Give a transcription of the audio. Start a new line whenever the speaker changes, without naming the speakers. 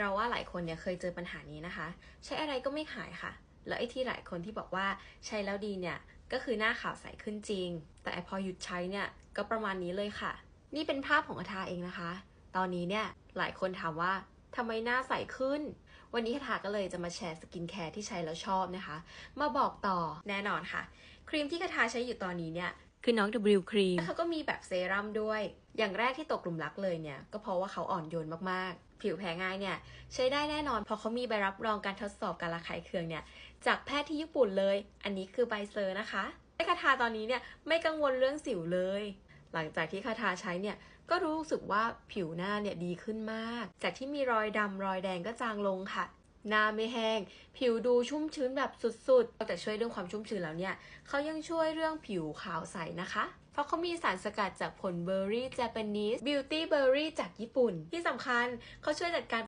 เราว่าหลายคนเนี่ยเคยเจอปัญหานี้นะคะ ใช้อะไรก็ไม่หายค่ะ แล้วไอ้ที่หลายคนที่บอกว่าใช้แล้วดีเนี่ยก็คือหน้าขาวใสขึ้นจริง แต่พอหยุดใช้เนี่ยก็ประมาณนี้เลยค่ะ นี่เป็นภาพของอาทาเองนะคะ ตอนนี้เนี่ยหลายคนถามว่าทำไมหน้าใสขึ้น วันนี้คาทาก็เลยจะมาแชร์สกินแคร์ที่ใช้แล้วชอบนะคะ มาบอกต่อแน่นอนค่ะ ครีมที่คาทาใช้อยู่ตอนนี้เนี่ย คือน้อง W ครีมเขาก็มีแบบเซรั่มด้วย อย่างแรกที่ตกกลุ่มรักเลยเนี่ย ก็เพราะว่าเขาอ่อนโยนมากๆ ผิวแพ้ง่ายเนี่ย ใช้ได้แน่นอนเพราะเขามีใบรับรองการทดสอบการระคายเคืองเนี่ย จากแพทย์ที่ญี่ปุ่นเลย อันนี้คือใบเซอร์นะคะไอคาทาตอนนี้เนี่ยไม่กังวลเรื่องสิวเลย หลังจากที่คาทาใช้เนี่ยก็รู้สึกว่าผิวหน้าเนี่ยดีขึ้นมาก จากที่มีรอยดำรอยแดงก็จางลงค่ะ หน้าไม่แห้ง ผิวดูชุ่มชื้นแบบสุดๆนอกจากช่วยเรื่องความชุ่มชื้นแล้วเนี่ยเขายังช่วยเรื่องผิวขาวใสนะคะ เพราะเขามีสารสกัดจากผลเบอร์รี่ Japanese Beauty Berry จากญี่ปุ่น ที่สำคัญเขาช่วยจัดการ